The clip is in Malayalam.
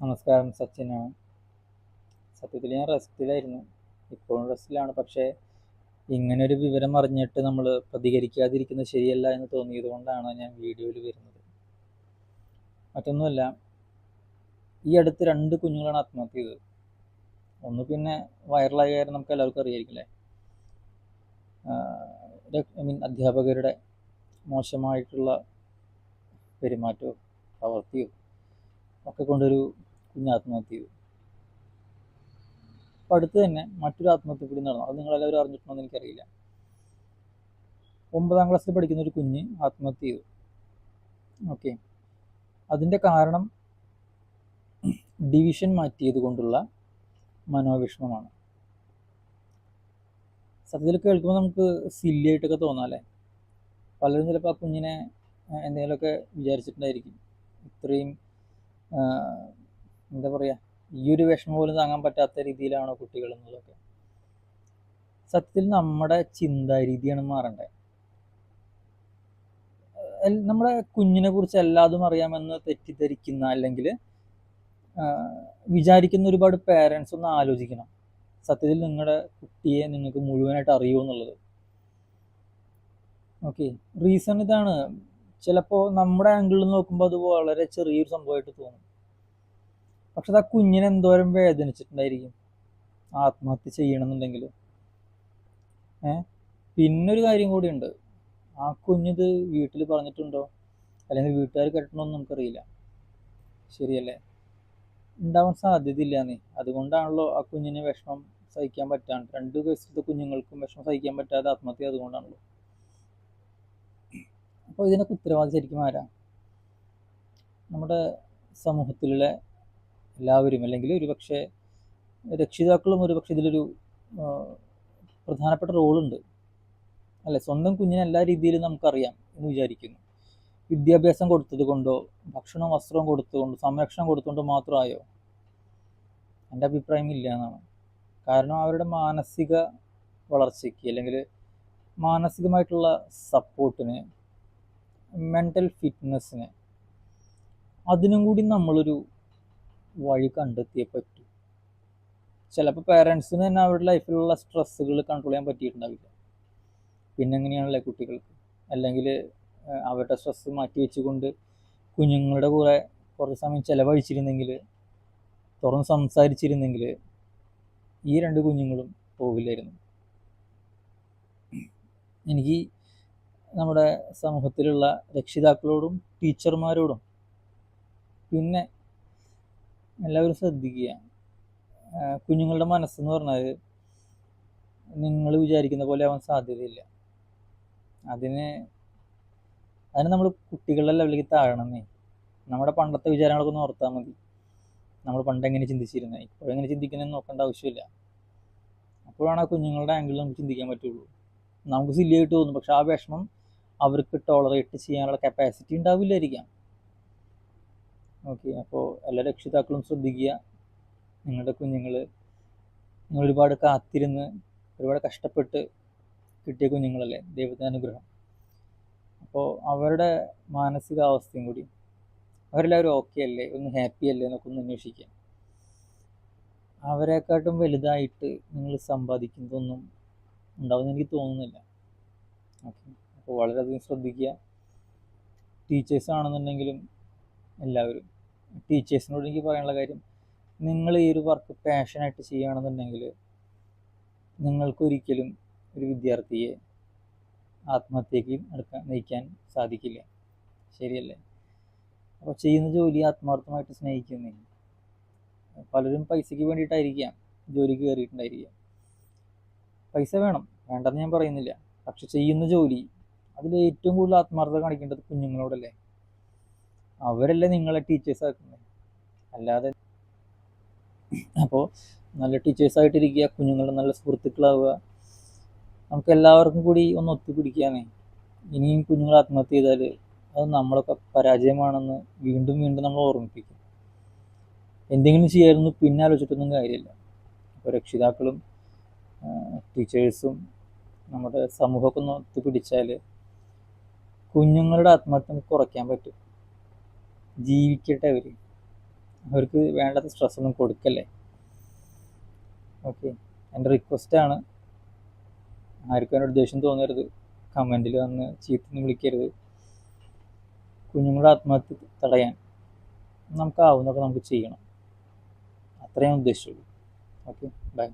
നമസ്കാരം സച്ചിനാണ്. സത്യത്തിൽ ഞാൻ റെസ്റ്റിലായിരുന്നു. ഇപ്പോഴും റെസ്റ്റിലാണ്. പക്ഷേ ഇങ്ങനൊരു വിവരം അറിഞ്ഞിട്ട് നമ്മൾ പ്രതികരിക്കാതിരിക്കുന്നത് ശരിയല്ല എന്ന് തോന്നിയത് കൊണ്ടാണ് ഞാൻ വീഡിയോയിൽ വരുന്നത്. മറ്റൊന്നുമല്ല ഈ അടുത്ത് രണ്ട് കുഞ്ഞുങ്ങളാണ് ആത്മഹത്യ ചെയ്തത്. ഒന്ന് പിന്നെ വൈറലായ കാര്യം നമുക്ക് എല്ലാവർക്കും അറിയായിരിക്കില്ലേ ഐ മീൻ അധ്യാപകരുടെ മോശമായിട്ടുള്ള പെരുമാറ്റവും പ്രവൃത്തിയും ഒക്കെ കൊണ്ടൊരു കുഞ്ഞ് ആത്മഹത്യ ചെയ്തു. അപ്പം അടുത്ത് തന്നെ മറ്റൊരു ആത്മഹത്യ കൂടി നടന്നു. അത് നിങ്ങളെല്ലാവരും അറിഞ്ഞിട്ടുണ്ടോ എന്ന് എനിക്കറിയില്ല. ഒമ്പതാം ക്ലാസ്സിൽ പഠിക്കുന്ന ഒരു കുഞ്ഞ് ആത്മഹത്യ ചെയ്തു. ഓക്കെ. അതിന്റെ കാരണം ഡിവിഷൻ മാറ്റിയത് കൊണ്ടുള്ള മനോവിഷമമാണ്. സത്യത്തിൽ കേൾക്കുമ്പോൾ നമുക്ക് സില്ലി ആയിട്ടൊക്കെ തോന്നാം പലരും ചിലപ്പോൾ ആ കുഞ്ഞിനെ എന്തെങ്കിലുമൊക്കെ വിചാരിച്ചിട്ടുണ്ടായിരിക്കും. ഇത്രയും എന്താ പറയുക ഈ ഒരു വിഷമം പോലും താങ്ങാൻ പറ്റാത്ത രീതിയിലാണോ കുട്ടികൾ എന്നുള്ളതൊക്കെ. സത്യത്തിൽ നമ്മുടെ ചിന്താരീതിയാണ് മാറേണ്ടത് എൽ- നമ്മുടെ കുഞ്ഞിനെ കുറിച്ച് എല്ലാതും അറിയാമെന്ന് തെറ്റിദ്ധരിക്കുന്ന അല്ലെങ്കിൽ വിചാരിക്കുന്ന ഒരുപാട് പേരൻസ് ഒന്ന് ആലോചിക്കണം. സത്യത്തിൽ നിങ്ങളുടെ കുട്ടിയെ നിങ്ങൾക്ക് മുഴുവനായിട്ട് അറിയുമോ എന്നുള്ളത്. ഓക്കെ റീസൺ ഇതാണ്. ചിലപ്പോൾ നമ്മുടെ ആംഗിളിൽ നോക്കുമ്പോൾ അത് വളരെ ചെറിയൊരു സംഭവമായിട്ട് തോന്നും. പക്ഷെ അത് ആ കുഞ്ഞിനെ എന്തോരം വേദനിച്ചിട്ടുണ്ടായിരിക്കും. ആത്മഹത്യ ചെയ്യണമെന്നുണ്ടെങ്കിൽ. ഏ? പിന്നൊരു കാര്യം കൂടിയുണ്ട്. ആ കുഞ്ഞിത് വീട്ടിൽ പറഞ്ഞിട്ടുണ്ടോ? അല്ലെങ്കിൽ വീട്ടുകാർ കേട്ടിട്ടുണ്ടോ എന്ന് നമുക്കറിയില്ല. ശരിയല്ലേ? ഉണ്ടാവാൻ സാധ്യതയില്ല അതുകൊണ്ടാണല്ലോ ആ കുഞ്ഞിന് വിഷമം സഹിക്കാൻ പറ്റാണ്ട് രണ്ട് വയസ്സിലത്തെ കുഞ്ഞുങ്ങൾക്കും വിഷമം സഹിക്കാൻ പറ്റാതെ ആത്മഹത്യ അതുകൊണ്ടാണല്ലോ അപ്പോൾ ഇതിനൊക്കെ ഉത്തരവാദി ശരിക്കും ആരാ? നമ്മുടെ സമൂഹത്തിലുള്ള എല്ലാവരും അല്ലെങ്കിൽ ഒരുപക്ഷെ രക്ഷിതാക്കളും ഒരുപക്ഷെ ഇതിലൊരു പ്രധാനപ്പെട്ട റോളുണ്ട്. അല്ലെ? സ്വന്തം കുഞ്ഞിനെ എല്ലാ രീതിയിലും നമുക്കറിയാം എന്ന് വിചാരിക്കുന്നു. വിദ്യാഭ്യാസം കൊടുത്തത് കൊണ്ടോ ഭക്ഷണവും വസ്ത്രവും കൊടുത്തുകൊണ്ടോ സംരക്ഷണം കൊടുത്തുകൊണ്ടോ മാത്രമായോ? എന്റെ അഭിപ്രായം ഇല്ല എന്നാണ്. കാരണം അവരുടെ മാനസിക വളർച്ചയ്ക്ക് അല്ലെങ്കിൽ മാനസികമായിട്ടുള്ള സപ്പോർട്ടിന് മെന്റൽ ഫിറ്റ്നസ്സിന് അതിനും കൂടി നമ്മളൊരു വഴി കണ്ടെത്തിയേ പറ്റൂ. ചിലപ്പോൾ പേരൻസിന് തന്നെ അവരുടെ ലൈഫിലുള്ള സ്ട്രെസ്സുകൾ കൺട്രോൾ ചെയ്യാൻ പറ്റിയിട്ടുണ്ടാവില്ല. പിന്നെ എങ്ങനെയാണല്ലേ കുട്ടികൾക്ക്? അല്ലെങ്കിൽ അവരുടെ സ്ട്രെസ്സ് മാറ്റി വെച്ചുകൊണ്ട് കുഞ്ഞുങ്ങളുടെ കൂടെ കുറച്ച് സമയം ചിലവഴിച്ചിരുന്നെങ്കിൽ തുറന്ന് സംസാരിച്ചിരുന്നെങ്കിൽ ഈ രണ്ട് കുഞ്ഞുങ്ങളും പോകില്ലായിരുന്നു എനിക്ക് നമ്മുടെ സമൂഹത്തിലുള്ള രക്ഷിതാക്കളോടും ടീച്ചർമാരോടും പിന്നെ എല്ലാവരും ശ്രദ്ധിക്കുക. കുഞ്ഞുങ്ങളുടെ മനസ്സെന്ന് പറഞ്ഞാൽ നിങ്ങൾ വിചാരിക്കുന്ന പോലെ ആവാൻ സാധ്യതയില്ല. അതിന് അതിന് നമ്മൾ കുട്ടികളുടെ ലെവലിലേക്ക് താഴണമെന്നേ നമ്മുടെ പണ്ടത്തെ വിചാരങ്ങളൊക്കെ ഒന്ന് ഓർത്താൽ മതി. നമ്മൾ പണ്ട് എങ്ങനെ ചിന്തിച്ചിരുന്നത് ഇപ്പോൾ എങ്ങനെ ചിന്തിക്കുന്നതെന്ന് നോക്കേണ്ട ആവശ്യമില്ല. അപ്പോഴാണ് ആ കുഞ്ഞുങ്ങളുടെ ആംഗിളിൽ നമുക്ക് ചിന്തിക്കാൻ പറ്റുള്ളൂ. നമുക്ക് സില്ലിയായിട്ട് തോന്നും. പക്ഷെ ആ വിഷമം അവർക്ക് ടോളറേറ്റ് ചെയ്യാനുള്ള കപ്പാസിറ്റി ഉണ്ടാവില്ലായിരിക്കാം. ഓക്കെ അപ്പോൾ എല്ലാ രക്ഷിതാക്കളും ശ്രദ്ധിക്കുക. നിങ്ങളുടെ കുഞ്ഞുങ്ങൾ നിങ്ങൾ ഒരുപാട് കാത്തിരുന്ന് ഒരുപാട് കഷ്ടപ്പെട്ട് കിട്ടിയ കുഞ്ഞുങ്ങളല്ലേ? ദൈവത്തിന്റെ അനുഗ്രഹം. അപ്പോൾ അവരുടെ മാനസികാവസ്ഥയും കൂടി അവരെല്ലാവരും ഓക്കെ അല്ലേ? ഒന്ന് ഹാപ്പി അല്ലേ? എന്നൊക്കെ ഒന്ന് അന്വേഷിക്കുക. അവരെക്കാട്ടും വലുതായിട്ട് നിങ്ങൾ സമ്പാദിക്കുന്നതൊന്നും ഉണ്ടാവുമെന്ന് എനിക്ക് തോന്നുന്നില്ല. ഓക്കെ അപ്പോൾ വളരെയധികം ശ്രദ്ധിക്കുക. ടീച്ചേഴ്സ് ആണെന്നുണ്ടെങ്കിലും എല്ലാവരും ടീച്ചേഴ്സിനോട് എനിക്ക് പറയാനുള്ള കാര്യം നിങ്ങൾ ഈ ഒരു വർക്ക് പാഷനായിട്ട് ചെയ്യുകയാണെന്നുണ്ടെങ്കിൽ നിങ്ങൾക്കൊരിക്കലും ഒരു വിദ്യാർത്ഥിയെ ആത്മഹത്യക്ക് എടുക്കാൻ നയിക്കാൻ സാധിക്കില്ല. ശരിയല്ലേ? അപ്പോൾ ചെയ്യുന്ന ജോലി ആത്മാർത്ഥമായിട്ട് സ്നേഹിക്കുന്നില്ല. പലരും പൈസയ്ക്ക് വേണ്ടിയിട്ടായിരിക്കാം ജോലിക്ക് കയറിയിട്ടുണ്ടായിരിക്കാം പൈസ വേണം വേണ്ടെന്ന് ഞാൻ പറയുന്നില്ല. പക്ഷെ ചെയ്യുന്ന ജോലി അതിൽ ഏറ്റവും കൂടുതൽ ആത്മാർത്ഥത കാണിക്കേണ്ടത് കുഞ്ഞുങ്ങളോടല്ലേ? അവരല്ലേ നിങ്ങളെ ടീച്ചേഴ്സ് ആക്കുന്നത് അല്ലാതെ അപ്പോൾ നല്ല ടീച്ചേഴ്സ് ടീച്ചേഴ്സായിട്ടിരിക്കുക കുഞ്ഞുങ്ങളുടെ നല്ല സുഹൃത്തുക്കളാവുക. നമുക്ക് എല്ലാവർക്കും കൂടി ഒന്ന് ഒത്തുപിടിക്കാമേ. ഇനിയും കുഞ്ഞുങ്ങൾ ആത്മഹത്യ ചെയ്താൽ അത് നമ്മളൊക്കെ പരാജയമാണെന്ന് വീണ്ടും വീണ്ടും നമ്മൾ ഓർമ്മിപ്പിക്കും. എന്തെങ്കിലും ചെയ്യായിരുന്നു പിന്നെ ആലോചിച്ചിട്ടൊന്നും കാര്യമില്ല. അപ്പോൾ രക്ഷിതാക്കളും ടീച്ചേഴ്സും നമ്മുടെ സമൂഹമൊക്കെ ഒന്ന് ഒത്തുപിടിച്ചാൽ കുഞ്ഞുങ്ങളുടെ ആത്മഹത്യ കുറയ്ക്കാൻ പറ്റും. ജീവിക്കട്ടെ അവർ അവർക്ക് വേണ്ടാത്ത സ്ട്രെസ് ഒന്നും കൊടുക്കല്ലേ. ഓക്കെ. എന്റെ റിക്വസ്റ്റാണ്. ആർക്കും എന്നോട് ദേഷ്യം തോന്നരുത്. കമന്റിൽ വന്ന് ചീത്തൊന്നും വിളിക്കരുത്. കുഞ്ഞുങ്ങളുടെ ആത്മഹത്യ തടയാൻ നമുക്കാവുന്നൊക്കെ നമുക്ക് ചെയ്യണം. അത്രയും ഉദ്ദേശിച്ചുള്ളൂ. ഓക്കെ. ബൈ.